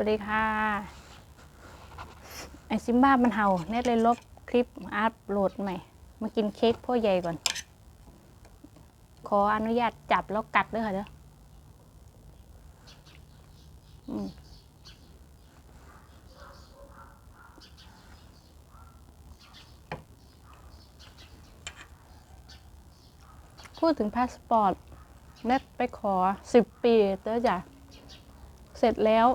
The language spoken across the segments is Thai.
วัสดีค่ะ ไอซิมบ้ามันเห่าเน็ตเลยลบคลิปอัพโหลดใหม่ มากินเค้กพ่อใหญ่ก่อน ขออนุญาตจับแล้วกัดด้วยค่ะเด้ออืพูดถึงพาสปอร์ตเน็ตไปขอสิบปีเต้อจ้ะเสร็จแล้ว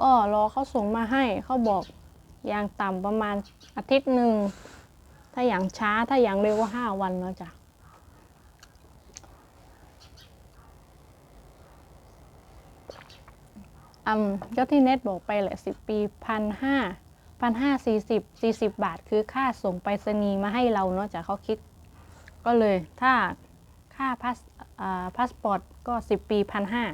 ก็รอเขาส่งมาให้เขาบอกอย่างต่ำประมาณอาทิตย์หนึ่ง ถ้าอย่างช้าถ้าอย่างเร็วก็ห้าวันแล้วจ้ะอืมก็ที่เน็ตบอกไปแหละสิบปีพันห้าพันห้าสี่สิบสี่สิบบาทคือค่าส่งไปรษณีย์มาให้เราเนาะจ้ะเขาคิด ก็เลยถ้าค่าพาสอ่าพาสปอร์ตก็สิบปีพันห้า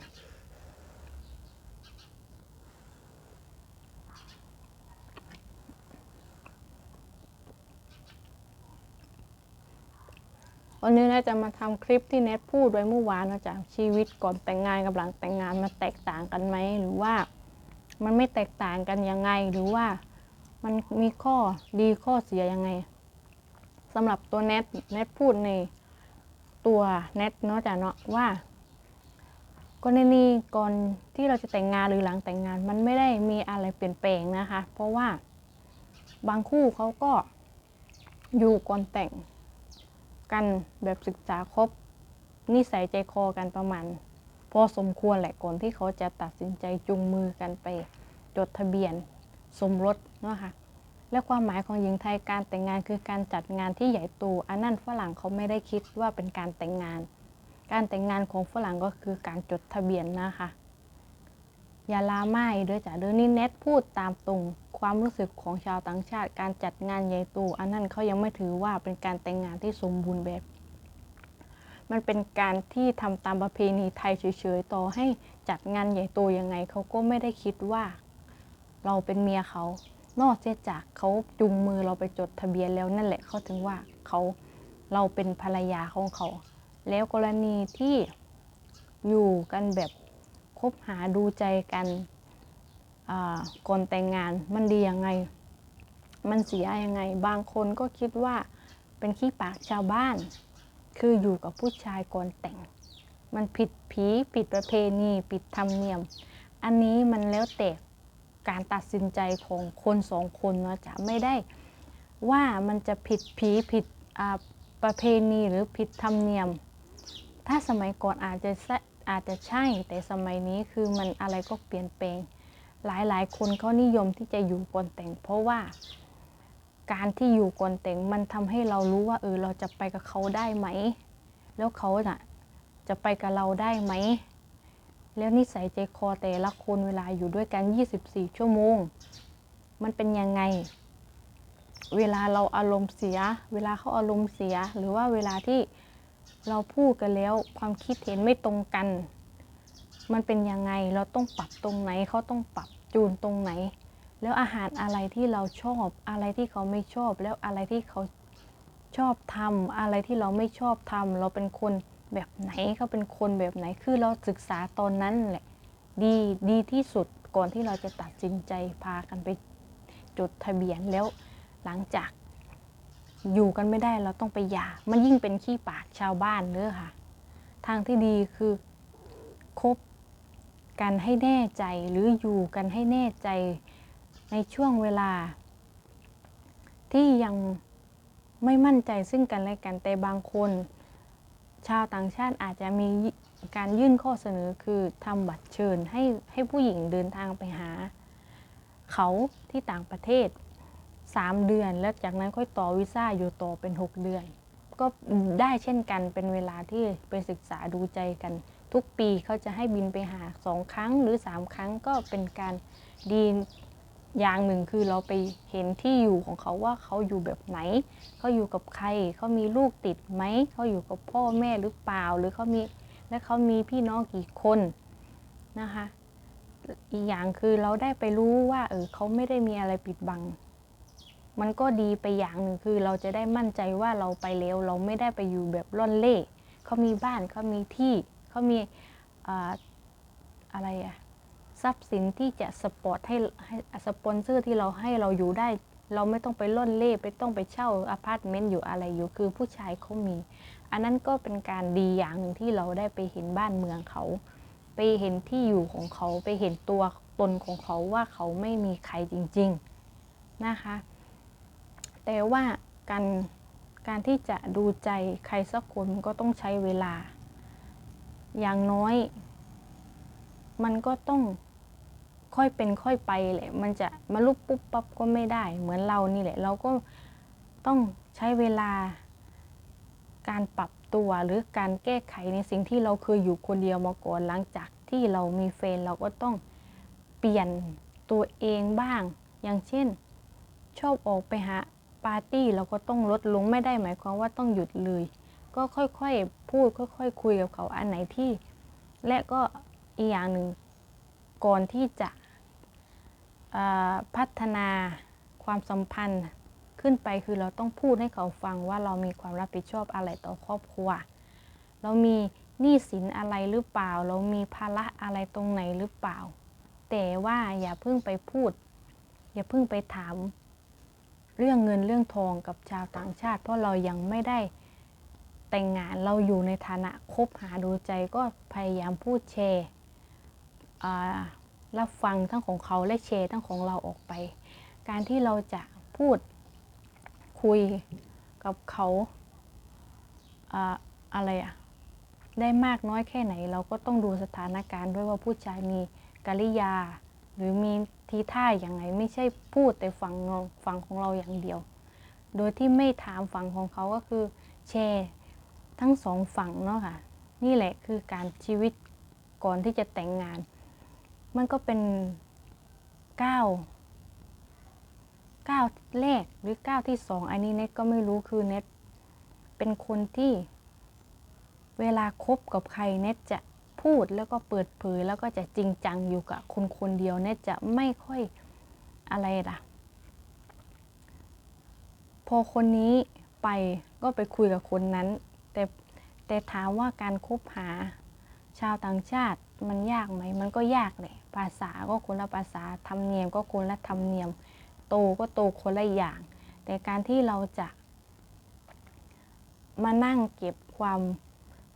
วันนี้นะจะมาทำคลิปที่เน็ตพูดไว้เมื่อวานนะจ๊ะชีวิตก่อนแต่งงานกับหลังแต่งงานมันแตกต่างกันไหมหรือว่า มันไม่แตกต่างกันยังไงหรือว่ามันมีข้อดีข้อเสียยังไงสำหรับตัวเน็ตเน็ตพูดในตัวเน็ตเนาะจ๊ะเนาะว่ากรณีก่อนที่เราจะแต่งงานหรือหลังแต่งงาน มันไม่ได้มีอะไรเปลี่ยนแปลงนะคะ เพราะว่าบางคู่เขาก็อยู่ก่อนแต่ง กันแบบศึกษาครบ นิสัยใจคอกันประมาณพอสมควรแหละก่อนที่เขาจะตัดสินใจจูงมือกันไปจดทะเบียนสมรสเนาะค่ะและความหมายของหญิงไทยการแต่งงานคือการจัดงานที่ใหญ่โตอันนั้นฝรั่งเขาไม่ได้คิดว่าเป็นการแต่งงาน การแต่งงานของฝรั่งก็คือการจดทะเบียนนะคะ อย่าลาไม่ด้วยจ้ะเดี๋ยวนี้เน็ตพูดตามตรง ความรู้สึกของชาวต่างชาติ การจัดงานใหญ่โตอันนั้นเขายังไม่ถือว่าเป็นการแต่งงานที่สมบูรณ์แบบ มันเป็นการที่ทำตามประเพณีไทยเฉยๆต่อให้จัดงานใหญ่โตยังไงเขาก็ไม่ได้คิดว่า เราเป็นเมียเขา นอกเสียจากเขาจุงมือเราไปจดทะเบียนแล้วนั่นแหละเขาถึงว่าเขาเราเป็นภรรยาของเขา แล้วกรณีที่อยู่กันแบบ คบหาดูใจกันก่อนแต่งงานมันดียังไง มันเสียยังไง บางคนก็คิดว่าเป็นขี้ปากชาวบ้าน คืออยู่กับผู้ชายก่อนแต่ง มันผิดผีผิดประเพณีผิดธรรมเนียม อันนี้มันแล้วแต่การตัดสินใจของคนสองคนเนาะจะไม่ได้ว่ามันจะผิดผีผิดประเพณีหรือผิดธรรมเนียม ถ้าสมัยก่อนอาจจะ อาจจะใช่ แต่สมัยนี้คือมันอะไรก็เปลี่ยนแปลง หลายๆ คนเขานิยมที่จะอยู่ก่อนแต่ง เพราะว่าการที่อยู่ก่อนแต่งมันทำให้เรารู้ว่าเออเราจะไปกับเขาได้ไหม แล้วเขาน่ะจะไปกับเราได้ไหม แล้วนิสัยใจคอแต่ละคนเวลาอยู่ด้วยกัน 24 ชั่วโมง มันเป็นยังไง เวลาเราอารมณ์เสีย เวลาเขาอารมณ์เสีย หรือว่าเวลาที่ เราพูดกันแล้วความคิดเห็นไม่ตรงกัน มันเป็นยังไงเราต้องปรับตรงไหนเขาต้องปรับจูนตรงไหน แล้วอาหารอะไรที่เราชอบอะไรที่เขาไม่ชอบ แล้วอะไรที่เขาชอบทำอะไรที่เราไม่ชอบทำเราเป็นคนแบบไหนเขาเป็นคนแบบไหนคือเราศึกษาตอนนั้นแหละ ดีดีที่สุดก่อนที่เราจะตัดสินใจพากันไปจดทะเบียนแล้วหลังจาก อยู่กันไม่ได้เราต้องไปหย่ามันยิ่งเป็นขี้ปากชาวบ้านเด้อค่ะ ทางที่ดีคือคบกันให้แน่ใจหรืออยู่กันให้แน่ใจในช่วงเวลา ที่ยังไม่มั่นใจซึ่งกันและกันแต่บางคน ชาวต่างชาติอาจจะมีการยื่นข้อเสนอคือทำบัตรเชิญให้ให้ผู้หญิงเดินทางไปหา เขาที่ต่างประเทศ 3 เดือน แล้วจากนั้นค่อยต่อวีซ่าอยู่ต่อเป็น 6 เดือน ก็ได้เช่นกันเป็นเวลาที่ไปศึกษาดูใจกัน ทุกปีเขาจะให้บินไปหาสองครั้งหรือ 3 ครั้งก็เป็นการดีอย่างหนึ่งคือเราไปเห็นที่อยู่ของเขาว่าเขาอยู่แบบไหน เขาอยู่กับใคร เขามีลูกติดไหม เขาอยู่กับพ่อแม่หรือเปล่า หรือเขามี และเขามีพี่น้องกี่คนนะคะ อีกอย่างคือเราได้ไปรู้ว่าเออเขาไม่ได้มีอะไรปิดบัง มันก็ดีไปอย่างหนึ่งคือเราจะได้มั่นใจว่าเราไปแล้วเราไม่ได้ไปอยู่แบบร่อนเล่เขามีบ้านเขามีที่เขามีอ่าอะไรอะทรัพย์สินที่จะสปอร์ตให้ให้สปอนเซอร์ที่เราให้เราอยู่ได้ เราไม่ต้องไปล่อนเล่ไปต้องไปเช่าอพาร์ตเมนต์อยู่อะไรอยู่คือผู้ชายเขามี อันนั้นก็เป็นการดีอย่างหนึ่งที่เราได้ไปเห็นบ้านเมืองเขา ไปเห็นที่อยู่ของเขาไปเห็นตัวตนของเขาว่าเขาไม่มีใครจริง ๆ นะคะ แต่ว่าการการที่จะดูใจใครสักคนก็ต้องใช้เวลา อย่างน้อย มันก็ต้องค่อยเป็นค่อยไปแหละ มันจะมาลุกปุ๊บปั๊บก็ไม่ได้ เหมือนเรานี่แหละ เราก็ต้องใช้เวลา การปรับตัวหรือการแก้ไขในสิ่งที่เราเคยอยู่คนเดียวมาก่อนหลังจากที่เรามีแฟนเราก็ต้องเปลี่ยนตัวเองบ้าง อย่างเช่น ชอบออกไปหา ปาร์ตี้เราก็ต้องลดลงไม่ได้หมายความว่าต้องหยุดเลย ก็ค่อยๆพูดค่อยๆคุยกับเขาอันไหนที่ และก็อีกอย่างหนึ่งก่อนที่จะพัฒนาความสัมพันธ์ขึ้นไปคือเราต้องพูดให้เขาฟังว่าเรามีความรับผิดชอบอะไรต่อครอบครัว เรามีหนี้สินอะไรหรือเปล่า เรามีภาระอะไรตรงไหนหรือเปล่า แต่ว่าอย่าเพิ่งไปพูด อย่าเพิ่งไปถาม เรื่องเงินเรื่องทองกับชาวต่างชาติ เพราะเรายังไม่ได้แต่งงานเราอยู่ในฐานะคบหาดูใจก็พยายามพูดแชร์รับฟังทั้งของเขาและแชร์ทั้งของเราออกไป การที่เราจะพูดคุยกับเขาอ่าอะไรอะได้มากน้อยแค่ไหน เราก็ต้องดูสถานการณ์ด้วยว่าผู้ชายมีกริยา หรือมีทีท่าอย่างไรไม่ใช่พูดแต่ฝั่งฝั่งของเราอย่างเดียว โดยที่ไม่ถามฝั่งของเขาก็คือแชร์ทั้งสองฝั่งเนาะค่ะ นี่แหละคือการชีวิตก่อนที่จะแต่งงาน มันก็เป็นก้าวก้าวแรกหรือก้าวที่สองอันนี้เน็ตก็ไม่รู้คือเน็ตเป็นคนที่เวลาคบกับใครเน็ตจะ พูดแล้วก็เปิดเผยแล้วก็จะจริงจังอยู่กับคนคนเดียวเน็ตจะไม่ค่อยอะไรล่ะ พอคนนี้ไปก็ไปคุยกับคนนั้น แต่แต่ถามว่าการคบหาชาวต่างชาติมันยากไหม มันก็ยากแหละภาษาก็คนละภาษาธรรมเนียมก็คนละธรรมเนียม โตก็โตคนละอย่าง แต่การที่เราจะมานั่งเก็บความ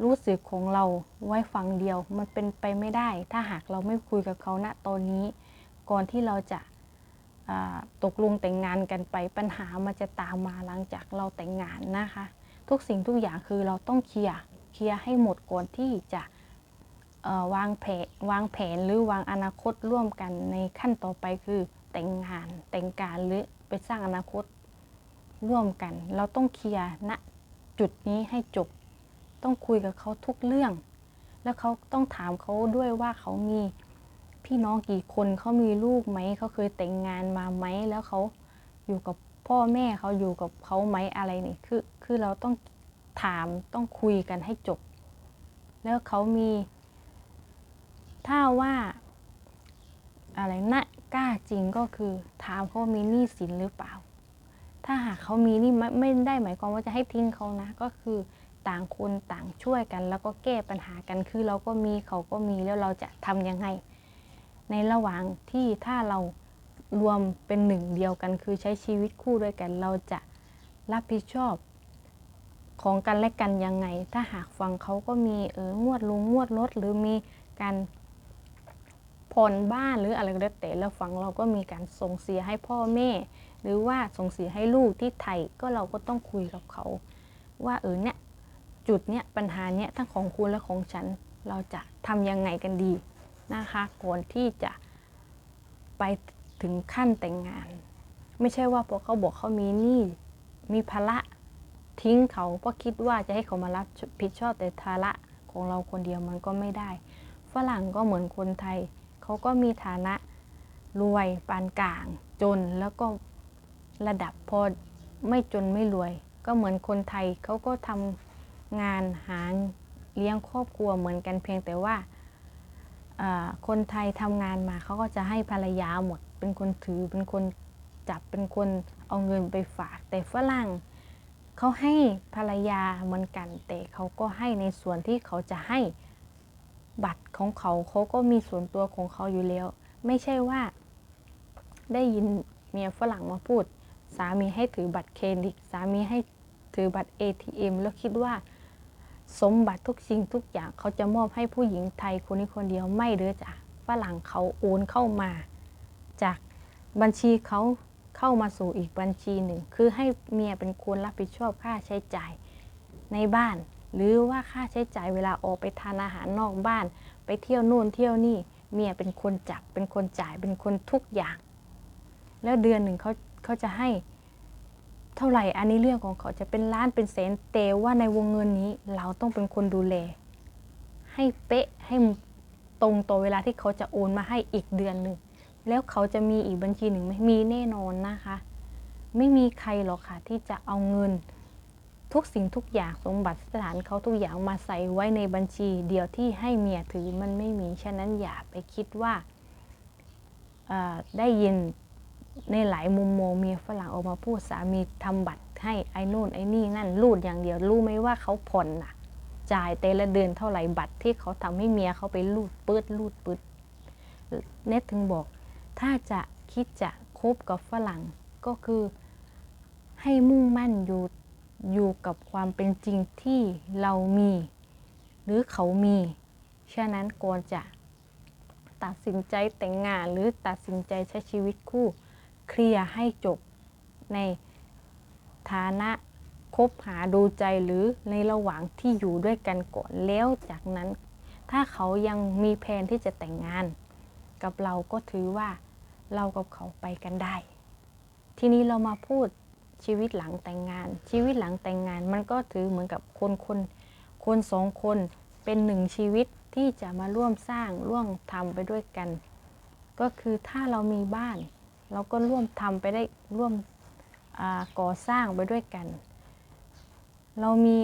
รู้สึกของเราไว้ฝั่งเดียว มันเป็นไปไม่ได้ ถ้าหากเราไม่คุยกับเขาณตอนนี้ ก่อนที่เราจะตกลงแต่งงานกันไปปัญหามันจะตามมาหลังจากเราแต่งงานนะคะ ทุกสิ่งทุกอย่างคือเราต้องเคลียร์เคลียร์ให้หมดก่อนที่จะวางแผนวางแผนหรือวางอนาคตร่วมกันในขั้นต่อไปคือแต่งงานแต่งการหรือไปสร้างอนาคตร่วมกัน เราต้องเคลียร์ณจุดนี้ให้จบ ต้องคุยกับเขาทุกเรื่อง แล้วเขาต้องถามเขาด้วยว่าเขามีพี่น้องกี่คนเขามีลูกไหมเขาเคยแต่งงานมาไหมแล้วเขาอยู่กับพ่อแม่เขาอยู่กับเขาไหมอะไรนี่คือคือเราต้องถามต้องคุยกันให้จบ แล้วเขามี ถ้าว่าอะไรนะกล้าจริงก็คือ ถามเขามีหนี้สินหรือเปล่า ถ้าหากเขามีนี่ไม่ไม่ได้หมายความว่าจะให้ทิ้งเขานะก็คือ ต่างคนต่างช่วยกัน แล้วก็แก้ปัญหากันคือเราก็มีเขาก็มีแล้วเราจะทำยังไง ในระหว่างที่ถ้าเรารวมเป็นหนึ่งเดียวกัน คือใช้ชีวิตคู่ด้วยกัน เราจะรับผิดชอบของกันและกันยังไง ถ้าหากฟังเขาก็มีเอองวดลงงวดลดหรือมีการผ่อนบ้านหรืออะไรก็แล้วแต่แล้วฟังเราก็มีการส่งเสียให้พ่อแม่ หรือว่าส่งเสียให้ลูกที่ไทยก็เราก็ต้องคุยกับเขา ว่าเออเนี่ย จุดเนี้ยปัญหาเนี้ยทั้งของคุณและของฉันเราจะทำยังไงกันดีนะคะก่อนที่จะไปถึงขั้นแต่งงาน ไม่ใช่ว่าพอเขาบอกเขามีหนี้มีภาระทิ้งเขาเพราะคิดว่าจะให้เขามารับผิดชอบแต่ภาระของเราคนเดียวมันก็ไม่ได้ ฝรั่งก็เหมือนคนไทย เขาก็มีฐานะรวยปานกลาง จนแล้วก็ระดับพอไม่จนไม่รวย ก็เหมือนคนไทยเขาก็ทำ งานหาเลี้ยงครอบครัวเหมือนกันเพียงแต่ว่าคนไทยทำงานมาเขาก็จะให้ภรรยาหมด เป็นคนถือเป็นคนจับเป็นคนเอาเงินไปฝาก แต่ฝรั่งเขาให้ภรรยาเหมือนกัน แต่เขาก็ให้ในส่วนที่เขาจะให้บัตรของเขาเขาก็มีส่วนตัวของเขาอยู่แล้ว ไม่ใช่ว่า ได้ยินเมียฝรั่งมาพูด สามีให้ถือบัตรเครดิตสามีให้ถือบัตร ATM แล้วคิดว่า สมบัติทุกสิ่งทุกอย่างเขาจะมอบให้ผู้หญิงไทยคนนี้คนเดียวไม่เด้อจ้ะฝรั่งเขาโอนเข้ามา จากบัญชีเขาเข้ามาสู่อีกบัญชีหนึ่ง คือให้เมียเป็นคนรับผิดชอบค่าใช้จ่ายในบ้าน หรือว่าค่าใช้จ่ายเวลาออกไปทานอาหารนอกบ้าน ไปเที่ยวนู่นเที่ยวนี่เมียเป็นคนจับเป็นคนจ่ายเป็นคนทุกอย่าง แล้วเดือนหนึ่งเขาเขาจะให้ เท่าไหร่อันนี้เรื่องของเขาจะเป็นล้านเป็นแสนแต่ว่าในวงเงินนี้เราต้องเป็นคนดูแล ให้เป๊ะให้ตรงต่อเวลาที่เขาจะโอนมาให้อีกเดือนหนึ่งแล้วเขาจะมีอีกบัญชีหนึ่งไหมมีแน่นอนนะคะ ไม่มีใครหรอกค่ะที่จะเอาเงินทุกสิ่งทุกอย่างสมบัติสถานเขาทุกอย่างมาใส่ไว้ในบัญชี เดียวที่ให้เมียถือมันไม่มี ฉะนั้นอย่าไปคิดว่าได้ยิน ในหลายมุมมองเมียฝรั่งออกมาพูดสามีทำบัตรให้ไอ้นู่นไอ้นี่นั่นรูดอย่างเดียวรู้ไหมว่าเขาผ่อนน่ะ จ่ายแต่ละเดือนเท่าไหร่บัตรที่เขาทำให้เมียเขาไปรูดปืดรูดปืดเน็ตถึงบอก ถ้าจะคิดจะคบกับฝรั่งก็คือให้มุ่งมั่นอยู่อยู่กับความเป็นจริงที่เรามี หรือเขามีฉะนั้นก่อนจะตัดสินใจแต่งงานหรือตัดสินใจใช้ชีวิตคู่ เคลียร์ให้จบในฐานะคบหาดูใจหรือในระหว่างที่อยู่ด้วยกันก่อนแล้วจากนั้น ถ้าเขายังมีแผนที่จะแต่งงาน กับเราก็ถือว่าเรากับเขาไปกันได้ ทีนี้เรามาพูดชีวิตหลังแต่งงาน ชีวิตหลังแต่งงานมันก็ถือเหมือนกับคนคนคนสองคนเป็นหนึ่งชีวิตที่จะมาร่วมสร้างร่วมทำไปด้วยกัน ก็คือถ้าเรามีบ้าน เราก็ร่วมทำไปได้ร่วมก่อสร้างไปด้วยกัน เรามี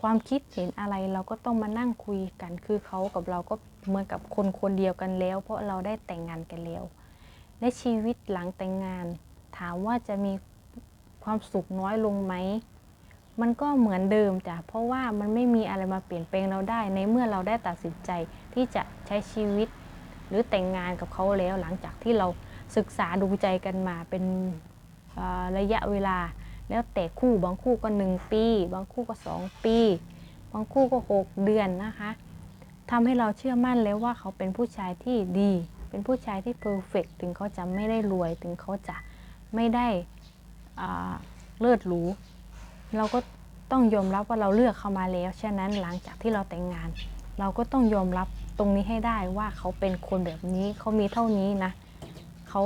ความคิดเห็นอะไรเราก็ต้องมานั่งคุยกัน คือเขากับเราก็เหมือนกับคนคนเดียวกันแล้ว เพราะเราได้แต่งงานกันแล้วในชีวิตหลังแต่งงาน ถามว่าจะมีความสุขน้อยลงไหมมันก็เหมือนเดิมจ้ะ เพราะว่ามันไม่มีอะไรมาเปลี่ยนแปลงเราได้ ในเมื่อเราได้ตัดสินใจที่จะใช้ชีวิต หรือแต่งงานกับเขาแล้วหลังจากที่เรา ศึกษาดูใจกันมาเป็นระยะเวลา แล้วแต่คู่บางคู่ก็หนึ่งปี บางคู่ก็สองปี บางคู่ก็หกเดือนนะคะทำให้เราเชื่อมั่นแล้วว่าเขาเป็นผู้ชายที่ดี เป็นผู้ชายที่เพอร์เฟกถึงเขาจะไม่ได้รวย ถึงเขาจะไม่ได้เลิศหรู เราก็ต้องยอมรับว่าเราเลือกเขามาแล้ว ฉะนั้นหลังจากที่เราแต่งงาน เราก็ต้องยอมรับตรงนี้ให้ได้ว่าเขาเป็นคนแบบนี้ เขามีเท่านี้นะ เขา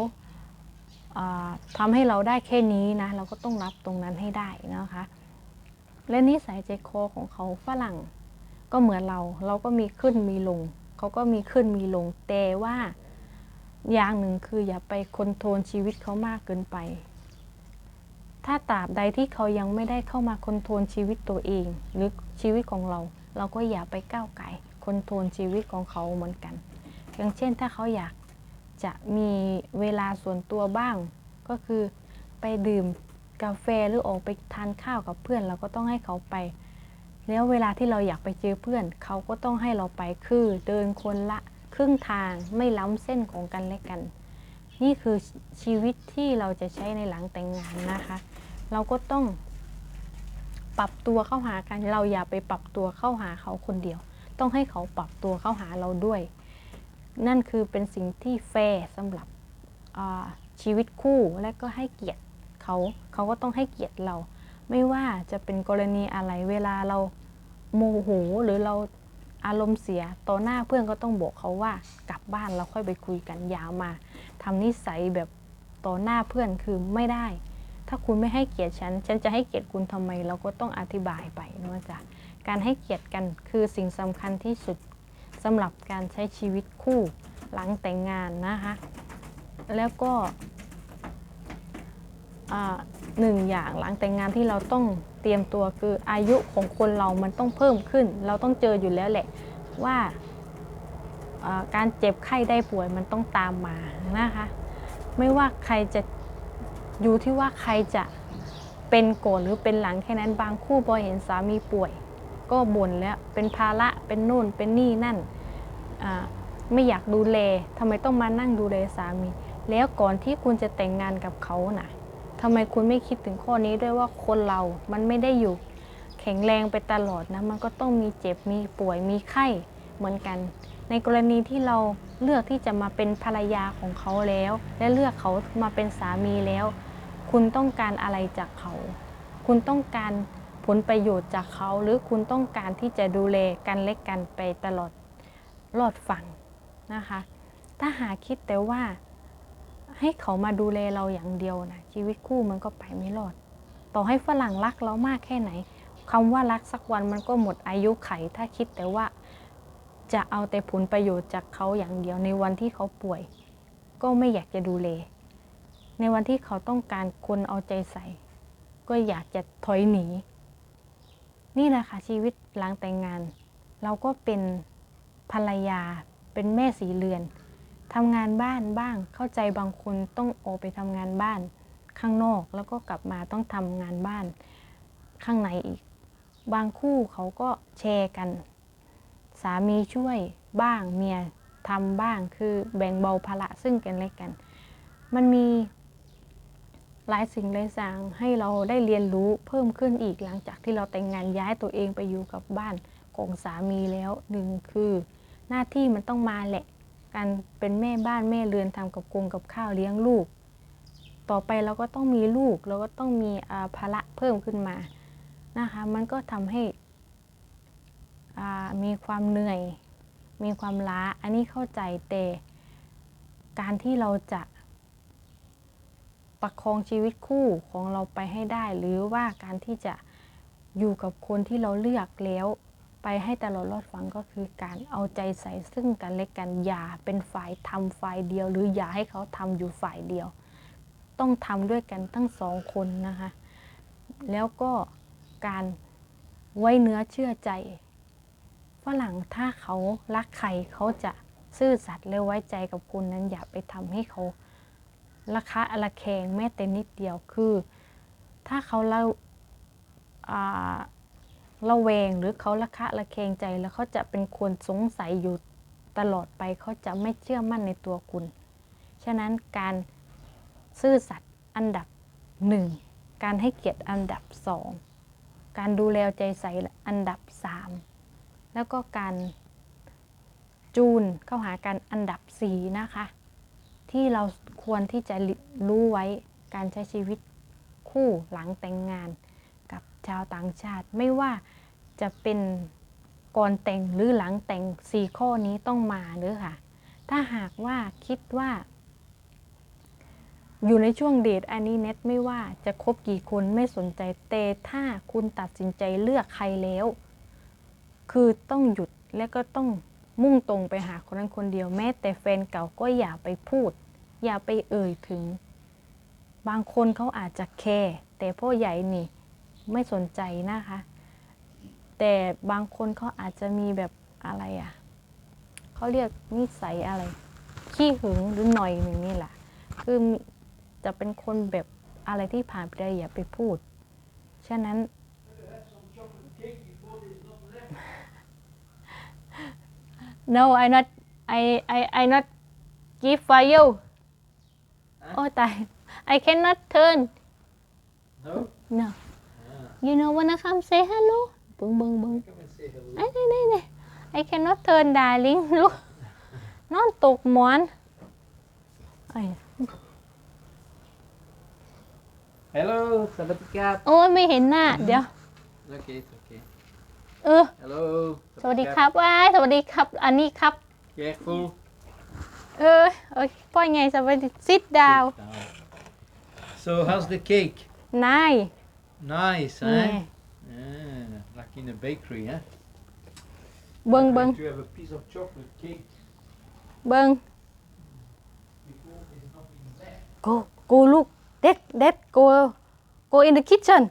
อ่าทำให้เราได้แค่นี้นะ เราก็ต้องรับตรงนั้นให้ได้นะคะ และนิสัยใจคอของเขาฝรั่ง ก็เหมือนเรา เราก็มีขึ้นมีลง เขาก็มีขึ้นมีลง แต่ว่าอย่างหนึ่งคืออย่าไปคอนโทรลชีวิตเขามากเกินไป ถ้าตราบใดที่เขายังไม่ได้เข้ามาคอนโทรลชีวิตตัวเอง หรือชีวิตของเรา เราก็อย่าไปก้าวไก่คอนโทรลชีวิตของเขาเหมือนกัน อย่างเช่นถ้าเขาอยาก จะมีเวลาส่วนตัวบ้าง ก็คือไปดื่มกาแฟหรือออกไปทานข้าวกับเพื่อน เราก็ต้องให้เขาไป แล้วเวลาที่เราอยากไปเจอเพื่อน เขาก็ต้องให้เราไปคือเดินคนละครึ่งทางไม่ล้ำเส้นของกันและกัน นี่คือชีวิตที่เราจะใช้ในหลังแต่งงานนะคะ เราก็ต้องปรับตัวเข้าหากัน เราอย่าไปปรับตัวเข้าหาเขาคนเดียว ต้องให้เขาปรับตัวเข้าหาเราด้วย นั่นคือเป็นสิ่งที่แฟร์สำหรับชีวิตคู่และก็ให้เกียรติเขาเขาก็ต้องให้เกียรติเรา ไม่ว่าจะเป็นกรณีอะไรเวลาเราโมโหหรือเราอารมณ์เสียต่อหน้าเพื่อนก็ต้องบอกเขาว่ากลับบ้านเราค่อยไปคุยกันยาวมาทำนิสัยแบบต่อหน้าเพื่อนคือไม่ได้ ถ้าคุณไม่ให้เกียรติฉัน ฉันจะให้เกียรติคุณทำไม เราก็ต้องอธิบายไปนะจ๊ะการให้เกียรติกันคือสิ่งสำคัญที่สุด สำหรับการใช้ชีวิตคู่หลังแต่งงานนะคะ แล้วก็หนึ่งอย่างหลังแต่งงานที่เราต้องเตรียมตัวคืออายุของคนเรามันต้องเพิ่มขึ้น เราต้องเจออยู่แล้วแหละว่าการเจ็บไข้ได้ป่วยมันต้องตามมานะคะ ไม่ว่าใครจะอยู่ที่ว่าใครจะเป็นก่อนหรือเป็นหลังแค่นั้นบางคู่พอเห็นสามีป่วย ก็บ่นแล้วเป็นภาระเป็นโน่นเป็นนี่นั่น ไม่อยากดูแลทำไมต้องมานั่งดูแลสามี แล้วก่อนที่คุณจะแต่งงานกับเขาน่ะทำไมคุณไม่คิดถึงข้อนี้ด้วยว่าคนเรา มันไม่ได้อยู่แข็งแรงไปตลอดนะ มันก็ต้องมีเจ็บ มีป่วย มีไข้เหมือนกัน ในกรณีที่เราเลือกที่จะมาเป็นภรรยาของเขาแล้ว และเลือกเขามาเป็นสามีแล้ว คุณต้องการอะไรจากเขา คุณต้องการผลประโยชน์จากเขา หรือคุณต้องการที่จะดูแลกันและกันไปตลอด รอดฝั่งนะคะ ถ้าหาคิดแต่ว่าให้เขามาดูแลเราอย่างเดียวนะชีวิตคู่มันก็ไปไม่รอด ต่อให้ฝรั่งรักเรามากแค่ไหนคำว่ารักสักวันมันก็หมดอายุไข ถ้าคิดแต่ว่าจะเอาแต่ผลประโยชน์จากเขาอย่างเดียวในวันที่เขาป่วย ก็ไม่อยากจะดูแล ในวันที่เขาต้องการคนเอาใจใส่ ก็อยากจะถอยหนี นี่แหละค่ะชีวิตหลังแต่งงาน เราก็เป็น ภรรยา เป็นแม่สีเรือนทำงานบ้านบ้าง เข้าใจบางคนต้องออไปทำงานบ้าน ข้างนอกแล้วก็กลับมาต้องทำงานบ้าน ข้างในอีก บางคู่เขาก็แชร์กัน สามีช่วยบ้างเมียทำบ้างคือแบ่งเบาภาระซึ่งกันและกัน มันมีหลายสิ่งหลายอย่างให้เราได้เรียนรู้เพิ่มขึ้นอีกหลังจากที่เราแต่งงานย้ายตัวเองไปอยู่กับบ้าน ของสามีแล้วหนึ่งคือ หน้าที่มันต้องมาแหละ การเป็นแม่บ้านแม่เรือนทำกับกงกับข้าวเลี้ยงลูก ต่อไปเราก็ต้องมีลูกเราก็ต้องมีภาระเพิ่มขึ้นมานะคะ มันก็ทำให้มีความเหนื่อย มีความล้า อันนี้เข้าใจแต่การที่เราจะประคองชีวิตคู่ของเราไปให้ได้ หรือว่าการที่จะอยู่กับคนที่เราเลือกแล้ว ไปให้ตลอดรอดฟังก็คือการเอาใจใส่ซึ่งกันและกันอย่าเป็นฝ่ายทำฝ่ายเดียว หรืออย่าให้เขาทำอยู่ฝ่ายเดียว ต้องทำด้วยกันทั้งสองคนนะคะแล้วก็การไว้เนื้อเชื่อใจฝรั่งถ้าเขารักใครเขาจะซื่อสัตย์และไว้ใจกับคุณนั้นอย่าไปทำให้เขาราคาระแคงแม้แต่นิดเดียวคือ ถ้าเขาเล่า ระแวงหรือเขาระคะระแคงใจแล้วเขาจะเป็นคนสงสัยอยู่ตลอดไปเขาจะไม่เชื่อมั่นในตัวคุณ ฉะนั้นการซื่อสัตย์อันดับหนึ่งการให้เกียรติอันดับสองการดูแลใจใส่อันดับสามแล้วก็การจูนเข้าหากันอันดับสี่นะคะ ที่เราควรที่จะรู้ไว้การใช้ชีวิตคู่หลังแต่งงาน กับชาวต่างชาติ ไม่ว่าจะเป็นก่อนแต่งหรือหลังแต่งสี่ข้อนี้ต้องมาเด้อค่ะ ถ้าหากว่าคิดว่า อยู่ในช่วงเดทอันนี้เน็ตไม่ว่าจะคบกี่คนไม่สนใจแต่ถ้าคุณตัดสินใจเลือกใครแล้ว คือต้องหยุดและก็ต้องมุ่งตรงไปหาคนนั้นคนเดียวแม้แต่แฟนเก่าก็อย่าไปพูด อย่าไปเอ่ยถึง บางคนเขาอาจจะแคร์แต่พ่อใหญ่นี่ ไม่สนใจนะคะ แต่บางคนเขาอาจจะมีแบบอะไรอะเขาเรียกนิสัยอะไร ขี้หึงหรือหน่อยหนึ่งนี่แหละ คือมีจะเป็นคนแบบอะไรที่ผ่านไปได้อย่าไปพูด ฉะนั้น No I not I I I not give for you โอ้ตาย I cannot turn No? no Ah, you know wanna come say hello บึงบึงบึง come and say hello. ไอ้นี่นี่นี่ I cannot turn darling ลูกนอนตกหมอนไอ้ Hello, Sabaty Cat. โอ้ยไม่เห็นหน้า เดี๋ยว It's okay, it's okay. เออ Hello. สวัสดีครับว้ายสวัสดีครับ อันนี้ครับ Careful. เออโอเคพ่อไงสวัสดี sit down Sit down. So, how's the cake? นาย Nice, นี่ eh? Ah, like in a bakery, eh? เบิงเบิง To have a piece of chocolate cake เบิง before there's nothing left. go go look that that go go in the kitchen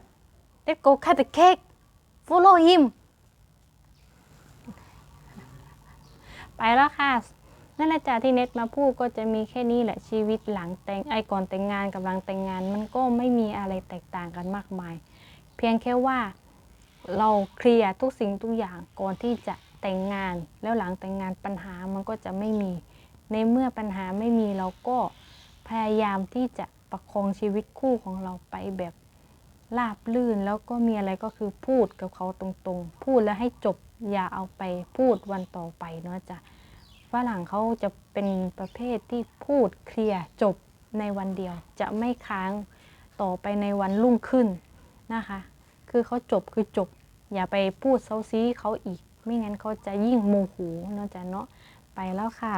that go cut the cake follow him ไปแล้วค่ะ นั่นแหละจ้ะที่เน็ตมาพูดก็จะมีแค่นี้แหละชีวิตหลังแต่งไอ้ก่อนแต่งงานกับหลังแต่งงาน มันก็ไม่มีอะไรแตกต่างกันมากมาย เพียงแค่ว่าเราเคลียร์ทุกสิ่งทุกอย่างก่อนที่จะแต่งงาน แล้วหลังแต่งงานปัญหามันก็จะไม่มี ในเมื่อปัญหาไม่มีเราก็พยายามที่จะประคองชีวิตคู่ของเราไปแบบราบลื่นแล้วก็มีอะไรก็คือพูดกับเขาตรงๆ พูดแล้วให้จบอย่าเอาไปพูดวันต่อไปเนาะจ้ะ ฝรั่งเขาจะเป็นประเภทที่พูดเคลียร์จบในวันเดียว จะไม่ค้างต่อไปในวันรุ่งขึ้นนะคะ คือเขาจบคือจบ อย่าไปพูดเซาซีเขาอีก ไม่งั้นเขาจะยิ่งโมโหเนาะจ้ะเนาะไปแล้วค่ะ